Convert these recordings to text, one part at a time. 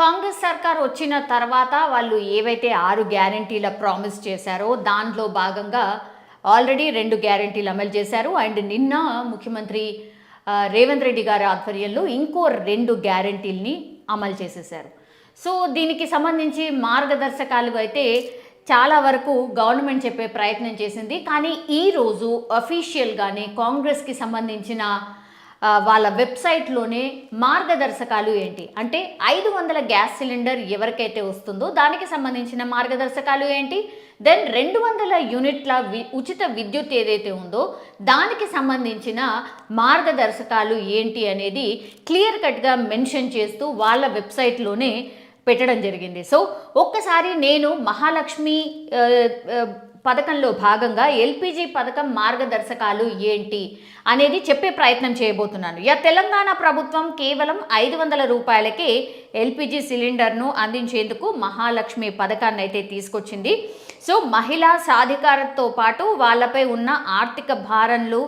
కాంగ్రెస్ సర్కార్ వచ్చిన తర్వాత వాళ్ళు ఏవైతే ఆరు గ్యారంటీల ప్రామిస్ చేశారో దాంట్లో భాగంగా ఆల్రెడీ రెండు గ్యారంటీలు అమలు చేశారు. అండ్ నిన్న ముఖ్యమంత్రి రేవంత్ రెడ్డి గారి ఆధ్వర్యంలో ఇంకో రెండు గ్యారంటీల్ని అమలు చేసేశారు. సో దీనికి సంబంధించి మార్గదర్శకాలు అయితే చాలా వరకు గవర్నమెంట్ చెప్పే ప్రయత్నం చేసింది. కానీ ఈరోజు అఫీషియల్గానే కాంగ్రెస్కి సంబంధించిన వాళ్ళ వెబ్సైట్లోనే మార్గదర్శకాలు ఏంటి? అంటే ఐదు వందల గ్యాస్ సిలిండర్ ఎవరికైతే వస్తుందో దానికి సంబంధించిన మార్గదర్శకాలు ఏంటి? దెన్ రెండు వందల యూనిట్ల వి ఉచిత విద్యుత్ ఏదైతే ఉందో దానికి సంబంధించిన మార్గదర్శకాలు ఏంటి అనేది క్లియర్ కట్గా మెన్షన్ చేస్తూ వాళ్ళ వెబ్సైట్లోనే పెట్టడం జరిగింది. సో ఒక్కసారి నేను మహాలక్ష్మి పథకంలో భాగంగా ఎల్పిజి పథకం మార్గదర్శకాలు ఏంటి అనేది చెప్పే ప్రయత్నం చేయబోతున్నాను. యా తెలంగాణ ప్రభుత్వం కేవలం ఐదు వందల రూపాయలకే ఎల్పిజి సిలిండర్ను అందించేందుకు మహాలక్ష్మి పథకాన్ని అయితే తీసుకొచ్చింది. సో మహిళా సాధికారతతో పాటు వాళ్ళపై ఉన్న ఆర్థిక భారంలు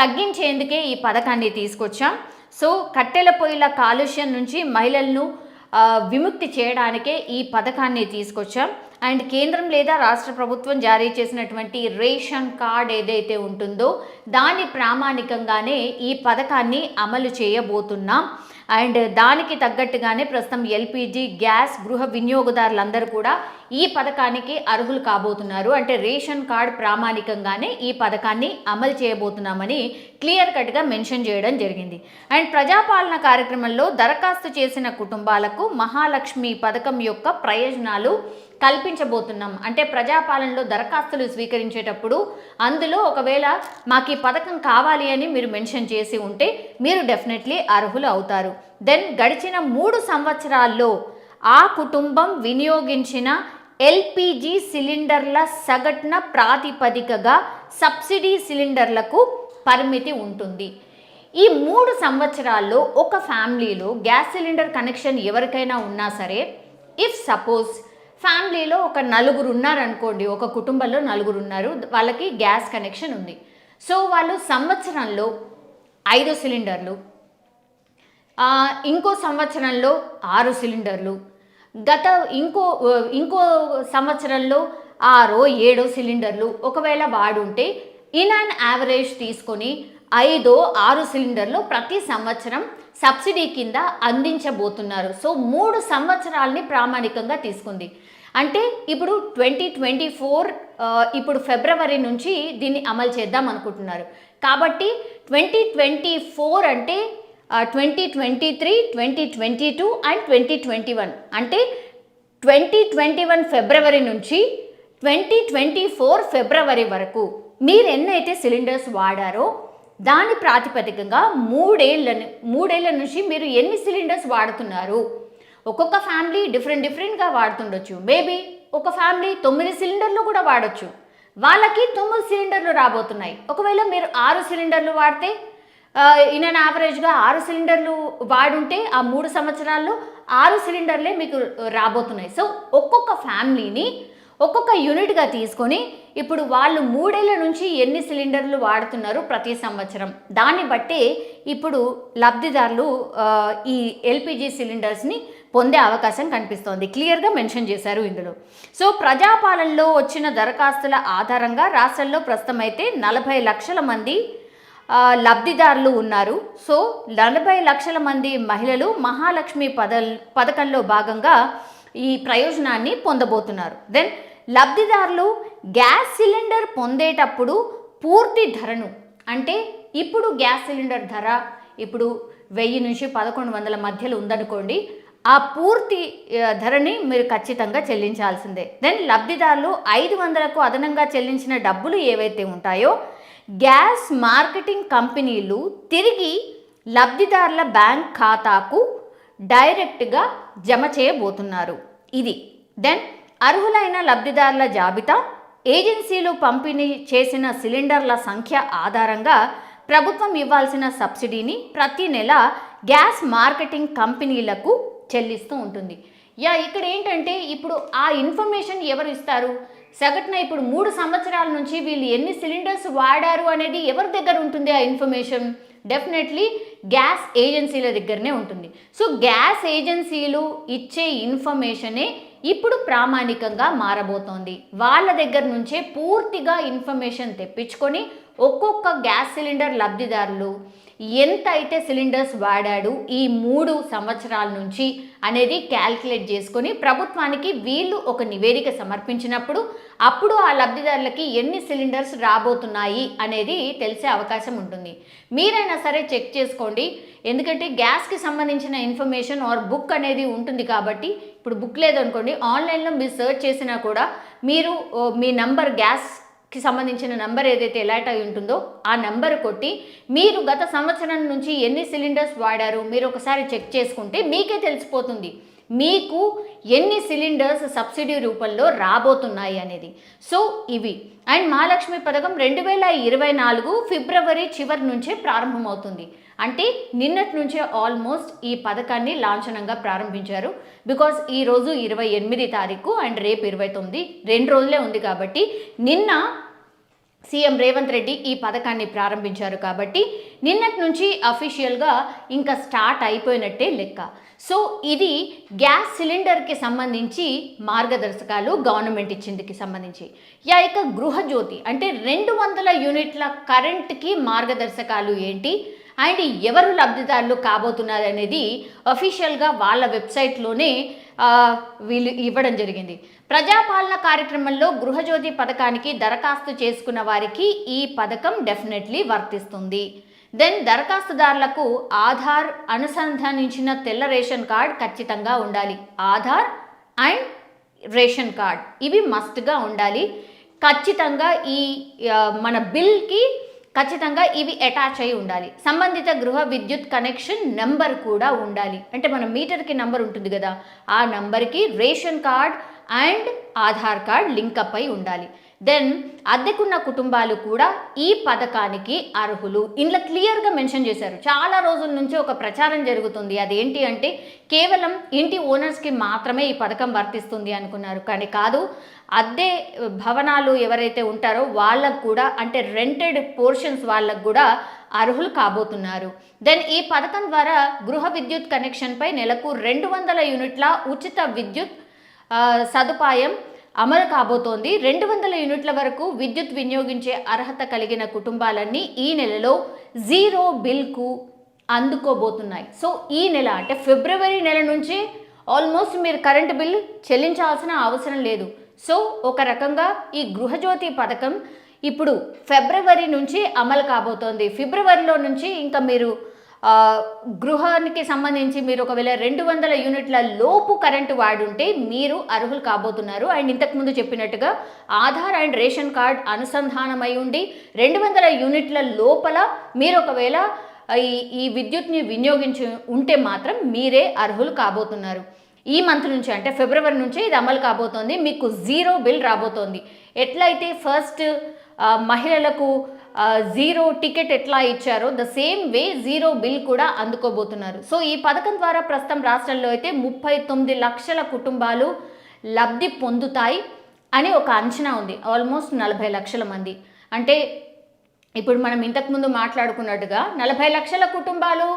తగ్గించేందుకే ఈ పథకాన్ని తీసుకొచ్చాం. సో కట్టెల పొయ్యిల కాలుష్యం నుంచి మహిళలను విముక్తి చేయడానికే ఈ పథకాన్ని తీసుకొచ్చాం. అండ్ కేంద్రం లేదా రాష్ట్ర ప్రభుత్వం జారీ చేసినటువంటి రేషన్ కార్డ్ ఏదైతే ఉంటుందో దాని ప్రామాణికంగానే ఈ పథకాన్ని అమలు చేయబోతున్నాం. అండ్ దానికి తగ్గట్టుగానే ప్రస్తుతం ఎల్పిజి గ్యాస్ గృహ వినియోగదారులందరూ కూడా ఈ పథకానికి అర్హులు కాబోతున్నారు. అంటే రేషన్ కార్డ్ ప్రామాణికంగానే ఈ పథకాన్ని అమలు చేయబోతున్నామని క్లియర్ కట్గా మెన్షన్ చేయడం జరిగింది. అండ్ ప్రజాపాలన కార్యక్రమంలో దరఖాస్తు చేసిన కుటుంబాలకు మహాలక్ష్మి పథకం యొక్క ప్రయోజనాలు కల్పించబోతున్నాం. అంటే ప్రజాపాలనలో దరఖాస్తులు స్వీకరించేటప్పుడు అందులో ఒకవేళ మాకు ఈ పథకం కావాలి అని మీరు మెన్షన్ చేసి ఉంటే మీరు డెఫినెట్లీ అర్హులు అవుతారు. దెన్ గడిచిన మూడు సంవత్సరాల్లో ఆ కుటుంబం వినియోగించిన ఎల్పిజి సిలిండర్ల సగటున ప్రాతిపదికగా సబ్సిడీ సిలిండర్లకు పరిమితి ఉంటుంది. ఈ మూడు సంవత్సరాల్లో ఒక ఫ్యామిలీలో గ్యాస్ సిలిండర్ కనెక్షన్ ఎవరికైనా ఉన్నా సరే ఇఫ్ సపోజ్ ఫ్యామిలీలో ఒక నలుగురు ఉన్నారనుకోండి ఒక కుటుంబంలో నలుగురు ఉన్నారు వాళ్ళకి గ్యాస్ కనెక్షన్ ఉంది. సో వాళ్ళు సంవత్సరంలో ఐదు సిలిండర్లు ఇంకో సంవత్సరంలో ఆరు సిలిండర్లు గత ఇంకో ఇంకో సంవత్సరంలో ఆరో ఏడో సిలిండర్లు ఒకవేళ వాడుంటే ఇన్ అన్ యావరేజ్ తీసుకొని ఐదో ఆరు సిలిండర్లు ప్రతి సంవత్సరం సబ్సిడీ కింద అందించబోతున్నారు. సో మూడు సంవత్సరాలని ప్రామాణికంగా తీసుకుంది. అంటే ఇప్పుడు ట్వంటీ ట్వంటీ ఫోర్ ఇప్పుడు ఫిబ్రవరి నుంచి దీన్ని అమలు చేద్దాం అనుకుంటున్నారు. కాబట్టి ట్వంటీ ట్వంటీ ఫోర్ అంటే twenty twenty three twenty twenty two and twenty twenty one. అంటే ట్వంటీ ట్వంటీ వన్ ఫిబ్రవరి నుంచి ట్వంటీ ట్వంటీ ఫోర్ ఫిబ్రవరి వరకు మీరు ఎన్నైతే సిలిండర్స్ వాడారో దాని ప్రాతిపదికగా మూడేళ్ళ మూడేళ్ళ నుంచి మీరు ఎన్ని సిలిండర్స్ వాడుతున్నారు? ఒక్కొక్క ఫ్యామిలీ డిఫరెంట్ డిఫరెంట్గా వాడుతుండొచ్చు. మేబీ ఒక ఫ్యామిలీ తొమ్మిది సిలిండర్లు కూడా వాడచ్చు. వాళ్ళకి తొమ్మిది సిలిండర్లు రాబోతున్నాయి. ఒకవేళ మీరు ఆరు సిలిండర్లు వాడితే ఇన్ అన్ యావరేజ్గా ఆరు సిలిండర్లు వాడుంటే ఆ మూడు సంవత్సరాల్లో ఆరు సిలిండర్లే మీకు రాబోతున్నాయి. సో ఒక్కొక్క ఫ్యామిలీని ఒక్కొక్క యూనిట్గా తీసుకొని ఇప్పుడు వాళ్ళు మూడేళ్ళ నుంచి ఎన్ని సిలిండర్లు వాడుతున్నారు ప్రతి సంవత్సరం. దాన్ని బట్టి ఇప్పుడు లబ్ధిదారులు ఈ ఎల్పిజి సిలిండర్స్ని పొందే అవకాశం కనిపిస్తోంది. క్లియర్గా మెన్షన్ చేశారు ఇందులో. సో ప్రజాపాలనలో వచ్చిన దరఖాస్తుల ఆధారంగా రాష్ట్రంలో ప్రస్తుతం అయితే నలభై లక్షల మంది లబ్ధిదారులు ఉన్నారు. సో నలభై లక్షల మంది మహిళలు మహాలక్ష్మి పద పథకంలో భాగంగా ఈ ప్రయోజనాన్ని పొందబోతున్నారు. దెన్ లబ్ధిదారులు గ్యాస్ సిలిండర్ పొందేటప్పుడు పూర్తి ధరను అంటే ఇప్పుడు గ్యాస్ సిలిండర్ ధర ఇప్పుడు వెయ్యి నుంచి పదకొండు వందల మధ్యలో ఉందనుకోండి ఆ పూర్తి ధరని మీరు ఖచ్చితంగా చెల్లించాల్సిందే. దెన్ లబ్ధిదారులు ఐదు వందలకు అదనంగా చెల్లించిన డబ్బులు ఏవైతే ఉంటాయో గ్యాస్ మార్కెటింగ్ కంపెనీలు తిరిగి లబ్ధిదారుల బ్యాంక్ ఖాతాకు డైరెక్ట్గా జమ చేయబోతున్నారు. ఇది. దెన్ అర్హులైన లబ్ధిదారుల జాబితా ఏజెన్సీలు పంపిణీ చేసిన సిలిండర్ల సంఖ్య ఆధారంగా ప్రభుత్వం ఇవ్వాల్సిన సబ్సిడీని ప్రతి నెల గ్యాస్ మార్కెటింగ్ కంపెనీలకు చెల్లిస్తూ ఉంటుంది. యా ఇక్కడ ఏంటంటే ఇప్పుడు ఆ ఇన్ఫర్మేషన్ ఎవరు ఇస్తారు? సగటున ఇప్పుడు మూడు సంవత్సరాల నుంచి వీళ్ళు ఎన్ని సిలిండర్స్ వాడారు అనేది ఎవరి దగ్గర ఉంటుంది ఆ ఇన్ఫర్మేషన్? డెఫినెట్లీ గ్యాస్ ఏజెన్సీల దగ్గరనే ఉంటుంది. సో గ్యాస్ ఏజెన్సీలు ఇచ్చే ఇన్ఫర్మేషనే ఇప్పుడు ప్రామాణికంగా మారబోతోంది. వాళ్ళ దగ్గర నుంచే పూర్తిగా ఇన్ఫర్మేషన్ తెప్పించుకొని ఒక్కొక్క గ్యాస్ సిలిండర్ లబ్ధిదారులు ఎంత అయితే సిలిండర్స్ వాడాడు ఈ మూడు సంవత్సరాల నుంచి అనేది క్యాల్కులేట్ చేసుకొని ప్రభుత్వానికి వీళ్ళు ఒక నివేదిక సమర్పించినప్పుడు అప్పుడు ఆ లబ్ధిదారులకి ఎన్ని సిలిండర్స్ రాబోతున్నాయి అనేది తెలిసే అవకాశం ఉంటుంది. మీరైనా సరే చెక్ చేసుకోండి. ఎందుకంటే గ్యాస్కి సంబంధించిన ఇన్ఫర్మేషన్ ఆర్ బుక్ అనేది ఉంటుంది కాబట్టి ఇప్పుడు బుక్ లేదనుకోండి ఆన్లైన్లో మీరు సెర్చ్ చేసినా కూడా మీరు మీ నంబర్ గ్యాస్ కి సంబంధించిన నెంబర్ ఏదైతే ఎలాట్ అయి ఉంటుందో ఆ నెంబర్ కొట్టి మీరు గత సంవత్సరం నుంచి ఎన్ని సిలిండర్స్ వాడారు మీరు ఒకసారి చెక్ చేసుకుంటే మీకే తెలిసిపోతుంది. మీకు ఎన్ని సిలిండర్స్ సబ్సిడీ రూపంలో రాబోతున్నాయి అనేది. సో ఇవి. అండ్ మహాలక్ష్మి పథకం రెండు వేల ఇరవై నాలుగు ఫిబ్రవరి చివరి నుంచే ప్రారంభమవుతుంది. అంటే నిన్నటి నుంచే ఆల్మోస్ట్ ఈ పథకాన్ని లాంఛనంగా ప్రారంభించారు. బికాస్ ఈరోజు ఇరవై ఎనిమిది తారీఖు అండ్ రేపు ఇరవై తొమ్మిది. రెండు రోజులే ఉంది కాబట్టి నిన్న సీఎం రేవంత్ రెడ్డి ఈ పథకాన్ని ప్రారంభించారు కాబట్టి నిన్నటి నుంచి అఫీషియల్గా ఇంకా స్టార్ట్ అయిపోయినట్టే లెక్క. సో ఇది గ్యాస్ సిలిండర్కి సంబంధించి మార్గదర్శకాలు గవర్నమెంట్ ఇచ్చిందికి సంబంధించి. యా ఇక గృహజ్యోతి అంటే రెండు వందల యూనిట్ల కరెంట్కి మార్గదర్శకాలు ఏంటి? అండ్ ఎవరు లబ్ధిదారులు కాబోతున్నారు అనేది అఫీషియల్గా వాళ్ళ వెబ్సైట్లోనే వీళ్ళు ఇవ్వడం జరిగింది. ప్రజాపాలన కార్యక్రమంలో గృహజ్యోతి పథకానికి దరఖాస్తు చేసుకున్న వారికి ఈ పథకం డెఫినెట్లీ వర్తిస్తుంది. దెన్ దరఖాస్తుదారులకు ఆధార్ అనుసంధానించిన తెల్ల రేషన్ కార్డ్ ఖచ్చితంగా ఉండాలి. ఆధార్ అండ్ రేషన్ కార్డ్ ఇవి మస్ట్గా ఉండాలి. ఖచ్చితంగా ఈ మన బిల్కి ఖచ్చితంగా ఇవి అటాచ్ అయి ఉండాలి. సంబంధిత గృహ విద్యుత్ కనెక్షన్ నెంబర్ కూడా ఉండాలి. అంటే మన మీటర్కి నెంబర్ ఉంటుంది కదా ఆ నెంబర్కి ration card and Aadhaar card link up అయి ఉండాలి. దెన్ అద్దెకున్న కుటుంబాలు కూడా ఈ పథకానికి అర్హులు. ఇందులో క్లియర్గా మెన్షన్ చేశారు. చాలా రోజుల నుంచి ఒక ప్రచారం జరుగుతుంది. అదేంటి అంటే కేవలం ఇంటి ఓనర్స్కి మాత్రమే ఈ పథకం వర్తిస్తుంది అనుకున్నారు. కానీ కాదు అద్దె భవనాలు ఎవరైతే ఉంటారో వాళ్ళకు కూడా అంటే రెంటెడ్ పోర్షన్స్ వాళ్ళకు కూడా అర్హులు కాబోతున్నారు. దెన్ ఈ పథకం ద్వారా గృహ విద్యుత్ కనెక్షన్పై నెలకు రెండు వందల యూనిట్ల ఉచిత విద్యుత్ సదుపాయం అమలు కాబోతోంది. రెండు వందల యూనిట్ల వరకు విద్యుత్ వినియోగించే అర్హత కలిగిన కుటుంబాలన్నీ ఈ నెలలో జీరో బిల్కు అందుకోబోతున్నాయి. సో ఈ నెల అంటే ఫిబ్రవరి నెల నుంచి ఆల్మోస్ట్ మీరు కరెంటు బిల్ చెల్లించాల్సిన అవసరం లేదు. సో ఒక రకంగా ఈ గృహజ్యోతి పథకం ఇప్పుడు ఫిబ్రవరి నుంచి అమలు కాబోతోంది. ఫిబ్రవరిలో నుంచి ఇంకా మీరు గృహానికి సంబంధించి మీరు ఒకవేళ రెండు వందల యూనిట్ల లోపు కరెంటు వాడుంటే మీరు అర్హులు కాబోతున్నారు. అండ్ ఇంతకుముందు చెప్పినట్టుగా ఆధార్ అండ్ రేషన్ కార్డ్ అనుసంధానమై ఉండి రెండు వందల యూనిట్ల లోపల మీరు ఒకవేళ ఈ ఈ విద్యుత్ని వినియోగించి ఉంటే మాత్రం మీరే అర్హులు కాబోతున్నారు. ఈ మంత్ నుంచి అంటే ఫిబ్రవరి నుంచి ఇది అమలు కాబోతోంది. మీకు జీరో బిల్ రాబోతోంది. ఎట్లయితే ఫస్ట్ మహిళలకు జీరో టికెట్ ఎట్లా ఇచ్చారో the same way zero bill కూడా అందుకోబోతున్నారు. సో ఈ పథకం ద్వారా ప్రస్తుతం రాష్ట్రంలో అయితే ముప్పై తొమ్మిది లక్షల కుటుంబాలు లబ్ధి పొందుతాయి అని ఒక అంచనా ఉంది. ఆల్మోస్ట్ నలభై లక్షల మంది. అంటే ఇప్పుడు మనం ఇంతకుముందు మాట్లాడుకున్నట్టుగా నలభై లక్షల కుటుంబాలు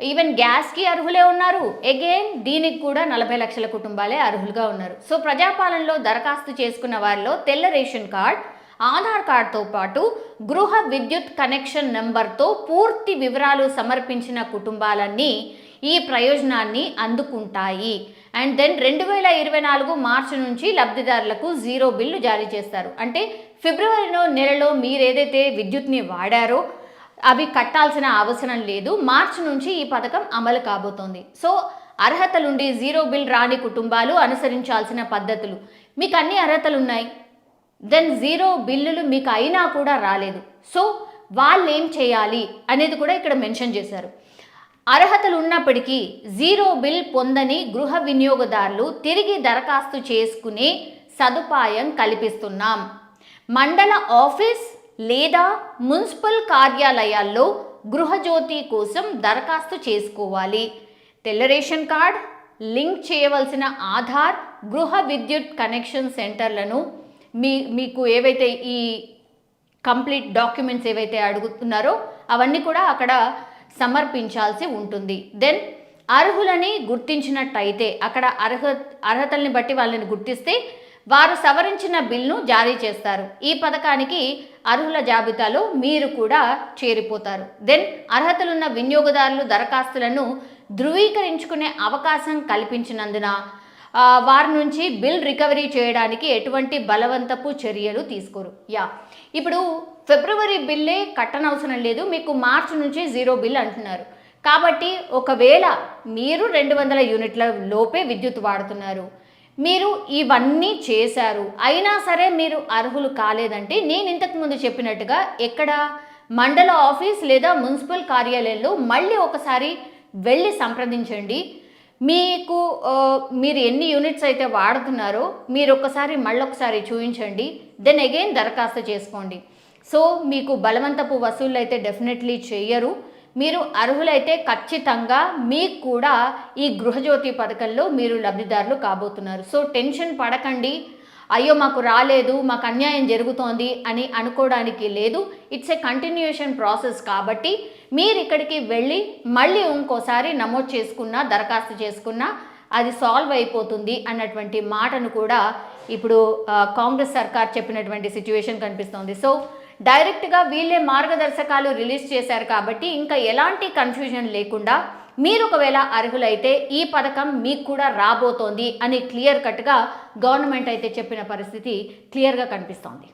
ఈవెన్ గ్యాస్కి అర్హులే ఉన్నారు. అగైన్ దీనికి కూడా నలభై లక్షల కుటుంబాలే అర్హులుగా ఉన్నారు. సో ప్రజాపాలనలో దరఖాస్తు చేసుకున్న వారిలో తెల్ల రేషన్ కార్డ్ ఆధార్ కార్డ్తో పాటు గృహ విద్యుత్ కనెక్షన్ నెంబర్తో పూర్తి వివరాలు సమర్పించిన కుటుంబాలన్నీ ఈ ప్రయోజనాన్ని అందుకుంటాయి. అండ్ దెన్ రెండు వేల ఇరవై నాలుగు మార్చి నుంచి లబ్ధిదారులకు జీరో బిల్లు జారీ చేస్తారు. అంటే ఫిబ్రవరిలో నెలలో మీరు ఏదైతే విద్యుత్ని వాడారో అవి కట్టాల్సిన అవసరం లేదు. మార్చి నుంచి ఈ పథకం అమలు కాబోతోంది. సో అర్హతలుండి జీరో బిల్ రాని కుటుంబాలు అనుసరించాల్సిన పద్ధతులు. మీకు అన్ని అర్హతలు ఉన్నాయి దెన్ జీరో బిల్లులు మీకు అయినా కూడా రాలేదు. సో వాళ్ళు ఏం చేయాలి అనేది కూడా ఇక్కడ మెన్షన్ చేశారు. అర్హతలు ఉన్నప్పటికీ జీరో బిల్ పొందని గృహ వినియోగదారులు తిరిగి దరఖాస్తు చేసుకునే సదుపాయం కల్పిస్తున్నాం. మండల ఆఫీస్ లేదా మున్సిపల్ కార్యాలయాల్లో గృహజ్యోతి కోసం దరఖాస్తు చేసుకోవాలి. తెల్ల రేషన్ కార్డ్ లింక్ చేయవలసిన ఆధార్ గృహ విద్యుత్ కనెక్షన్ సెంటర్లను మీ మీకు ఏవైతే ఈ కంప్లీట్ డాక్యుమెంట్స్ ఏవైతే అడుగుతున్నారో అవన్నీ కూడా అక్కడ సమర్పించాల్సి ఉంటుంది. దెన్ అర్హులని గుర్తించినట్టయితే అక్కడ అర్హ అర్హతల్ని బట్టి వాళ్ళని గుర్తిస్తే వారు సవరించిన బిల్ను జారీ చేస్తారు. ఈ పథకానికి అర్హుల జాబితాలో మీరు కూడా చేరిపోతారు. దెన్ అర్హతలున్న వినియోగదారులు దరఖాస్తులను ధృవీకరించుకునే అవకాశం కల్పించినందున వారి నుంచి బిల్ రికవరీ చేయడానికి ఎటువంటి బలవంతపు చర్యలు తీసుకోరు. యా. ఇప్పుడు ఫిబ్రవరి బిల్లే కట్టనవసరం లేదు మీకు మార్చి నుంచి జీరో బిల్ అంటున్నారు. కాబట్టి ఒకవేళ మీరు రెండు వందల యూనిట్ల లోపే విద్యుత్ వాడుతున్నారు మీరు ఇవన్నీ చేశారు అయినా సరే మీరు అర్హులు కాలేదంటే నేను ఇంతకుముందు చెప్పినట్టుగా ఎక్కడ మండల ఆఫీస్ లేదా మున్సిపల్ కార్యాలయంలో మళ్ళీ ఒకసారి వెళ్ళి సంప్రదించండి. మీకు మీరు ఎన్ని యూనిట్స్ అయితే వాడుతున్నారో మీరు ఒక్కసారి మళ్ళొకసారి చూపించండి దెన్ అగైన్ దరఖాస్తు చేసుకోండి. సో మీకు బలవంతపు వసూళ్ళు అయితే డెఫినెట్లీ చేయరు మీరు అర్హులైతే ఖచ్చితంగా మీకు కూడా ఈ గృహజ్యోతి పథకంలో మీరు లబ్ధిదారులు కాబోతున్నారు. సో టెన్షన్ పడకండి. అయ్యో మాకు రాలేదు మాకు అన్యాయం జరుగుతోంది అని అనుకోవడానికి లేదు. ఇట్స్ ఏ కంటిన్యూషన్ ప్రాసెస్ కాబట్టి మీరు ఇక్కడికి వెళ్ళి మళ్ళీ ఇంకోసారి నమోదు చేసుకున్నా దరఖాస్తు చేసుకున్నా అది సాల్వ్ అయిపోతుంది అన్నటువంటి మాటను కూడా ఇప్పుడు కాంగ్రెస్ సర్కార్ చెప్పినటువంటి సిచ్యువేషన్ కనిపిస్తోంది. సో డైరెక్ట్గా వీళ్ళే మార్గదర్శకాలు రిలీజ్ చేశారు కాబట్టి ఇంకా ఎలాంటి కన్ఫ్యూజన్ లేకుండా మీరు ఒకవేళ అర్హులైతే ఈ పథకం మీకు కూడా రాబోతోంది అని క్లియర్ కట్గా గవర్నమెంట్ అయితే చెప్పిన పరిస్థితి క్లియర్గా కనిపిస్తోంది.